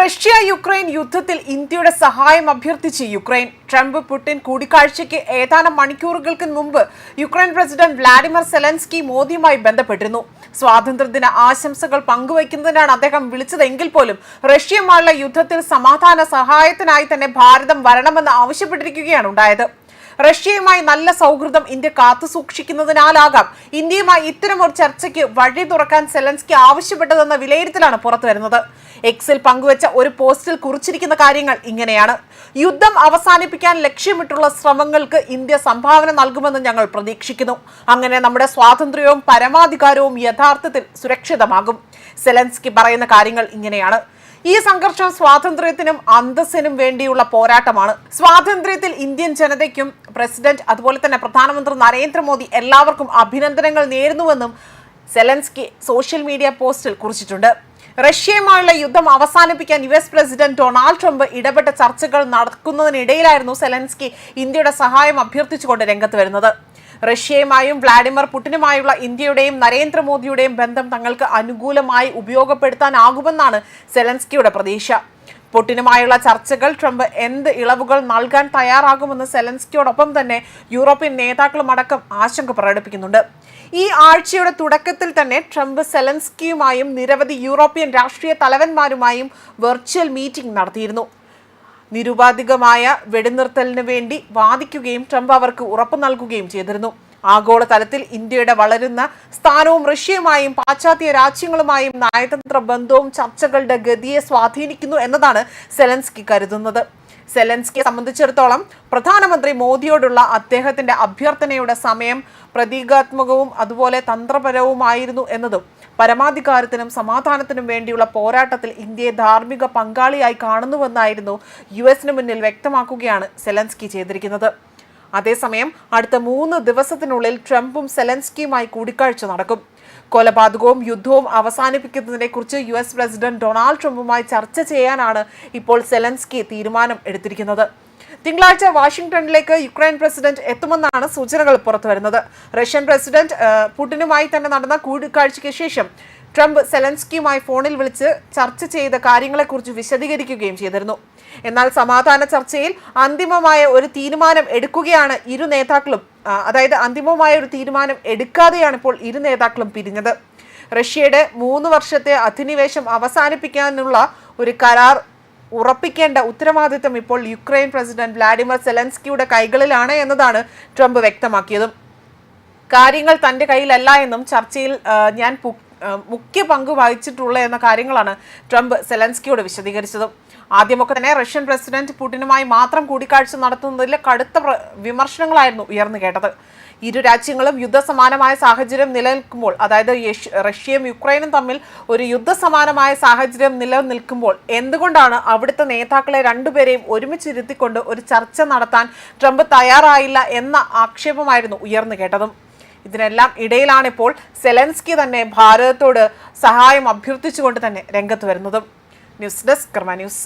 Russia Ukraine യുദ്ധത്തിൽ ഇന്ത്യയുടെ സഹായം അഭ്യർത്ഥിച്ച് യുക്രൈൻ. ട്രംപ് പുടിൻ കൂടിക്കാഴ്ചയ്ക്ക് ഏതാനും മണിക്കൂറുകൾക്ക് മുമ്പ് യുക്രൈൻ പ്രസിഡന്റ് വ്ളാഡിമിർ സെലൻസ്കി മോദിയുമായി ബന്ധപ്പെട്ടിരുന്നു. സ്വാതന്ത്ര്യദിന ആശംസകൾ പങ്കുവയ്ക്കുന്നതിനാണ് അദ്ദേഹം വിളിച്ചതെങ്കിൽ പോലും റഷ്യയുമായുള്ള യുദ്ധത്തിൽ സമാധാന സഹായത്തിനായി തന്നെ ഭാരതം വരണമെന്ന് ആവശ്യപ്പെട്ടിരിക്കുകയാണ് ഉണ്ടായത്. റഷ്യയുമായി നല്ല സൗഹൃദം ഇന്ത്യ കാത്തുസൂക്ഷിക്കുന്നതിനാലാകാം ഇന്ത്യയുമായി ഇത്തരമൊരു ചർച്ചയ്ക്ക് വഴി തുറക്കാൻ സെലൻസ്കി ആവശ്യപ്പെട്ടതെന്ന വിലയിരുത്തലാണ് പുറത്തുവരുന്നത് എക്സിൽ പങ്കുവച്ച ഒരു പോസ്റ്റിൽ കുറിച്ചിരിക്കുന്ന കാര്യങ്ങൾ ഇങ്ങനെയാണ്. യുദ്ധം അവസാനിപ്പിക്കാൻ ലക്ഷ്യമിട്ടുള്ള ശ്രമങ്ങൾക്ക് ഇന്ത്യ സംഭാവന നൽകുമെന്ന് ഞങ്ങൾ പ്രതീക്ഷിക്കുന്നു. അങ്ങനെ നമ്മുടെ സ്വാതന്ത്ര്യവും പരമാധികാരവും യഥാർത്ഥത്തിൽ സുരക്ഷിതമാകും. സെലൻസ്കി പറയുന്ന കാര്യങ്ങൾ ഇങ്ങനെയാണ്. ഈ സംഘർഷം സ്വാതന്ത്ര്യത്തിനും അന്തസ്സിനും വേണ്ടിയുള്ള പോരാട്ടമാണ്. സ്വാതന്ത്ര്യത്തിൽ ഇന്ത്യൻ ജനതയ്ക്കും പ്രസിഡന്റ് അതുപോലെ തന്നെ പ്രധാനമന്ത്രി നരേന്ദ്രമോദി എല്ലാവർക്കും അഭിനന്ദനങ്ങൾ നേരുന്നുവെന്നും സെലൻസ്കി സോഷ്യൽ മീഡിയ പോസ്റ്റിൽ കുറിച്ചിട്ടുണ്ട്. റഷ്യയുമായുള്ള യുദ്ധം അവസാനിപ്പിക്കാൻ U S president Donald Trump ഇടപെട്ട ചർച്ചകൾ നടക്കുന്നതിനിടയിലായിരുന്നു സെലൻസ്കി ഇന്ത്യയുടെ സഹായം അഭ്യർത്ഥിച്ചുകൊണ്ട് രംഗത്ത് വരുന്നത്. റഷ്യയുമായും വ്ളാഡിമിർ പുടിനുമായുള്ള ഇന്ത്യയുടെയും നരേന്ദ്രമോദിയുടെയും ബന്ധം തങ്ങൾക്ക് അനുകൂലമായി ഉപയോഗപ്പെടുത്താനാകുമെന്നാണ് സെലൻസ്കിയുടെ പ്രതീക്ഷ. പുടിനുമായുള്ള ചർച്ചകൾ ട്രംപ് എന്ത് ഇളവുകൾ നൽകാൻ തയ്യാറാകുമെന്ന് സെലൻസ്കിയോടൊപ്പം തന്നെ യൂറോപ്യൻ നേതാക്കളുമടക്കം ആശങ്ക പ്രകടിപ്പിക്കുന്നുണ്ട്. ഈ ആഴ്ചയുടെ തുടക്കത്തിൽ തന്നെ ട്രംപ് സെലൻസ്കിയുമായും നിരവധി യൂറോപ്യൻ രാഷ്ട്രീയ തലവന്മാരുമായും വെർച്വൽ മീറ്റിംഗ് നടത്തിയിരുന്നു. നിരുപാധികമായ വെടിനിർത്തലിന് വേണ്ടി വാദിക്കുകയും ട്രംപ് അവർക്ക് ഉറപ്പു നൽകുകയും ചെയ്തിരുന്നു. ആഗോള തലത്തിൽ ഇന്ത്യയുടെ വളരുന്ന സ്ഥാനവും റഷ്യയുമായും പാശ്ചാത്യ രാജ്യങ്ങളുമായും നയതന്ത്ര ബന്ധവും ചർച്ചകളുടെ ഗതിയെ സ്വാധീനിക്കുന്നു എന്നതാണ് സെലൻസ്കി കരുതുന്നത്. സെലൻസ്കിയെ സംബന്ധിച്ചിടത്തോളം പ്രധാനമന്ത്രി മോദിയോടുള്ള അദ്ദേഹത്തിന്റെ അഭ്യർത്ഥനയുടെ സമയം പ്രതീകാത്മകവും അതുപോലെ തന്ത്രപരവുമായിരുന്നു എന്നതും പരമാധികാരത്തിനും സമാധാനത്തിനും വേണ്ടിയുള്ള പോരാട്ടത്തിൽ ഇന്ത്യയെ ധാർമ്മിക പങ്കാളിയായി കാണുന്നുവെന്നായിരുന്നു യു എസിന് മുന്നിൽ വ്യക്തമാക്കുകയാണ് സെലൻസ്കി ചെയ്തിരിക്കുന്നത്. അതേസമയം അടുത്ത മൂന്ന് ദിവസത്തിനുള്ളിൽ ട്രംപും സെലൻസ്കിയുമായി കൂടിക്കാഴ്ച നടക്കും. കൊലപാതകവും യുദ്ധവും അവസാനിപ്പിക്കുന്നതിനെക്കുറിച്ച് യു എസ് പ്രസിഡന്റ് ഡൊണാൾഡ് ട്രംപുമായി ചർച്ച ചെയ്യാനാണ് ഇപ്പോൾ സെലൻസ്കി തീരുമാനം എടുത്തിരിക്കുന്നത്. തിങ്കളാഴ്ച വാഷിംഗ്ടണിലേക്ക് യുക്രൈൻ പ്രസിഡന്റ് എത്തുമെന്നാണ് സൂചനകൾ പുറത്തുവരുന്നത്. റഷ്യൻ പ്രസിഡന്റ് പുടിനുമായി തന്നെ നടന്ന കൂടിക്കാഴ്ചയ്ക്ക് ശേഷം ട്രംപ് സെലൻസ്കിയുമായി ഫോണിൽ വിളിച്ച് ചർച്ച ചെയ്ത കാര്യങ്ങളെക്കുറിച്ച് വിശദീകരിക്കുകയും ചെയ്തിരുന്നു. എന്നാൽ സമാധാന ചർച്ചയിൽ അന്തിമമായ ഒരു തീരുമാനം എടുക്കുകയാണ് ഇരു നേതാക്കളും. അതായത് അന്തിമമായ ഒരു തീരുമാനം എടുക്കാതെയാണ് ഇപ്പോൾ ഇരു നേതാക്കളും പിരിഞ്ഞത്. റഷ്യയുടെ മൂന്ന് വർഷത്തെ അധിനിവേശം അവസാനിപ്പിക്കാനുള്ള ഒരു കരാർ ഉറപ്പിക്കേണ്ട ഉത്തരവാദിത്തം ഇപ്പോൾ യുക്രൈൻ പ്രസിഡന്റ് വ്ലാഡിമിർ സെലൻസ്കിയുടെ കൈകളിലാണ് എന്നതാണ് ട്രംപ് വ്യക്തമാക്കിയതും. കാര്യങ്ങൾ തന്റെ കയ്യിലല്ല എന്നും ചർച്ചയിൽ ഞാൻ മുഖ്യ പങ്ക് വഹിച്ചിട്ടുള്ള എന്ന കാര്യങ്ങളാണ് ട്രംപ് സെലൻസ്കിയോട് വിശദീകരിച്ചത്. ആദ്യമൊക്കെ തന്നെ റഷ്യൻ പ്രസിഡന്റ് പുടിനുമായി മാത്രം കൂടിക്കാഴ്ച നടത്തുന്നതിൽ കടുത്ത വിമർശനങ്ങളായിരുന്നു ഉയർന്നു കേട്ടത്. ഇരു രാജ്യങ്ങളും യുദ്ധസമാനമായ സാഹചര്യം നിലനിൽക്കുമ്പോൾ അതായത് റഷ്യയും യുക്രൈനും തമ്മിൽ ഒരു യുദ്ധസമാനമായ സാഹചര്യം നിലനിൽക്കുമ്പോൾ എന്തുകൊണ്ടാണ് അവിടുത്തെ നേതാക്കളെ രണ്ടുപേരെയും ഒരുമിച്ചിരുത്തിക്കൊണ്ട് ഒരു ചർച്ച നടത്താൻ ട്രംപ് തയ്യാറായില്ല എന്ന ആക്ഷേപമായിരുന്നു ഉയർന്നു കേട്ടതും. ഇതിനെല്ലാം ഇടയിലാണിപ്പോൾ സെലൻസ്കി തന്നെ ഭാരതത്തോട് സഹായം അഭ്യർത്ഥിച്ചുകൊണ്ട് തന്നെ രംഗത്ത് വരുന്നതും. News desk Karma news.